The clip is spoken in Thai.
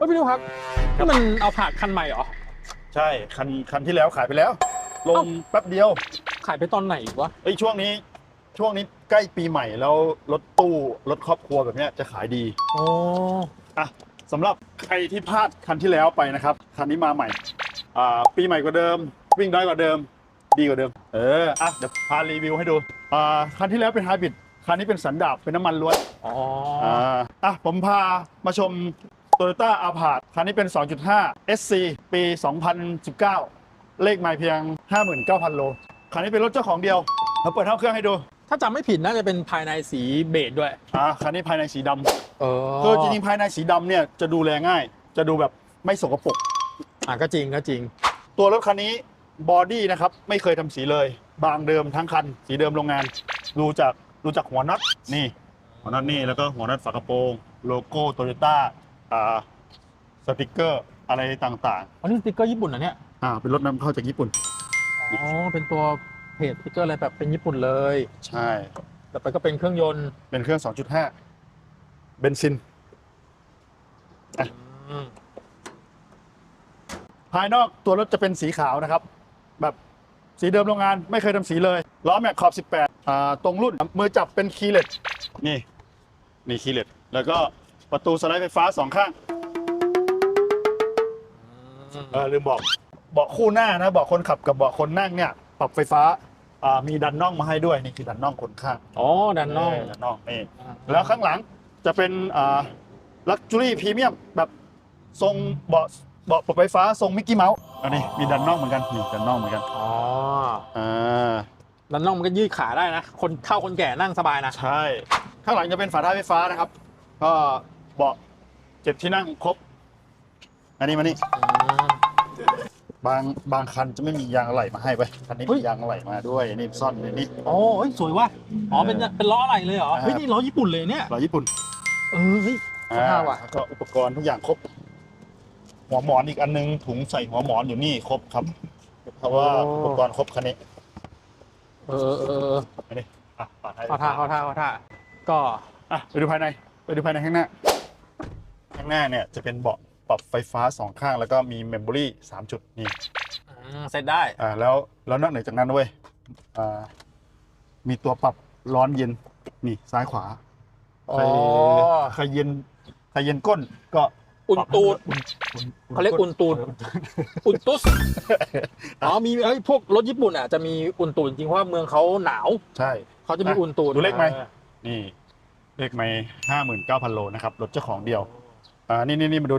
ฮ้ยพี่นุครับนี่มันเอาผ่าคันใหม่เหรอ ใช่คันคันที่แล้วขายไปแล้ว ลงแป๊บเดียวขายไปตอนไหนวะ ไอ้ยช่วงนี้ช่วงนี้ใกล้ปีใหม่แล้วรถตู้รถครอบครัวแบบเนี้ยจะขายดีโอ้อะสำหรับใครที่พลาดคันที่แล้วไปนะครับ คันนี้มาใหม่อ่าปีใหม่กว่าเดิม วิ่งได้กว่าเดิม ดีกว่าเดิม เอออะเดี๋ยวพารีวิวให้ดูอ่าคันที่แล้วเป็นไฮบริดคันนี้เป็นสันดาปเป็นน้ำมันล้วน อ๋ออ่าอะผมพามาชม Toyota a p a r t คันนี้เป็น 2.5 SC ปี 2019 เลขไม่เพียง 59,000 โล คันนี้เป็นรถเจ้าของเดียวเราเปิดห้องเครื่องให้ดู ถ้าจำไม่ผิดน่าจะเป็นภายในสีเบจด้วย อ่า คันนี้ภายในสีดำเออคือจริงๆ ภายในสีดำเนี่ยจะดูแลง่าย จะดูแบบไม่สกปรก อะก็จริงก็จริง ตัวรถคันนี้บอดี้นะครับไม่เคยทำสีเลย บางเดิมทั้งคัน สีเดิมโรงงาน ดูจากดูจากหัวน็อตนี่ หัวน็อตนี่แล้วก็หัวน็อตฝากระโปรง โลโก้โตโยต้า อ่าสติกเกอร์อะไรต่างอันนี้สติ๊กเกอร์ญี่ปุ่นนะเนี่ย ๆอ่าเป็นรถนำเข้าจากญี่ปุ่น อ๋อ เป็นตัวเพจสติ๊กเกอร์อะไรแบบเป็นญี่ปุ่นเลย ใช่ แต่ไปก็เป็นเครื่องยนต์เป็นเครื่อง 2.5 เบนซินอืมภายนอกตัวรถจะเป็นสีขาวนะครับ แบบสีเดิมโรงงานไม่เคยทำสีเลยล้อแม็กขอบ 18อ่าตรงรุ่นมือจับเป็นคีย์เลสนี่นี่คีย์เลสแล้วก็ ประตูสไลด์ไฟฟ้าสองข้างเออลืมบอกเบาะคู่หน้านะเบาะคนขับกับเบาะคนนั่งเนี่ยปรับไฟฟ้าอ่ามีดันน่องมาให้ด้วยนี่คือดันน่องคนข้างอ๋อดันนอกเดันน่องนี่แล้วข้างหลังจะเป็นอ่าลักจูรี่พรีเมียมแบบทรงเบาะเบาะปรับไฟฟ้าทรงมิกกี้เมาส์อันนี้มีดันน่องเหมือนกันนี่ดันน่องเหมือนกันอ๋ออ่าดันนอกมันก็ยืดขาได้นะ คนเท่าคนแก่นั่งสบายนะ ใช่ ข้างหลังจะเป็นฝาท้ายไฟฟ้านะครับ ก็ เบาะเจ็ดที่นั่งครบ อันนี้มานี่บางบางคันจะไม่มียางอะไหล่มาให้ไปคันนี้เฮ้มียยางอะไหล่มาด้วยนี่ซ่อนในนี่ อ๋อเฮ้ยสวยว่ะอ๋อเป็นเออเป็นล้ออะไรเลยเหรอครับเฮ้ยนี่ล้อญี่ปุ่นเลยเนี่ยล้อญี่ปุ่น เออเฮ้ยอ่าท่าว่ะแล้วก็อุปกรณ์ทุกอย่างครบ หัวหมอนอีกอันนึงถุงใส่หัวหมอนอยู่นี่ครบครับ เพราะว่าอุปกรณ์ครบคันนี้ เออเออเอออันนี้อะฝาท้ายเข้าท่าเข้าท่าเข้าท่าก็อะไปดูภายใน ไปดูภายในข้างหน้า ข้างหน้าเนี่ยจะเป็นเบาะปรับไฟฟ้าสองข้าง แล้วก็มีเมมโมรี่สามจุดนี่อืมเสร็จได้ อ่าแล้วแล้วนอกเหนือจากนั้นด้วยอ่ามีตัวปรับร้อนเย็นนี่ซ้ายขวาอ๋ใคอ รใครเย็นใครเย็นก้นก็อุ่นตูด อุ่นอุ่นเขาเรียกอุ่นตูด อุ่นตุสอ๋อมีเอ้ยพวกรถญี่ปุ่นอะจะมีอุ่นตูดจริงเพราะว่าเมืองเขาหนาวใช่ เขาจะมีอุ่นตูดดูเลขไหม นี่เลขไม่ห้าหมื่นเก้าพันโลนะครับรถเจ้าของเดียว อ่านี่นี่นี่มาดู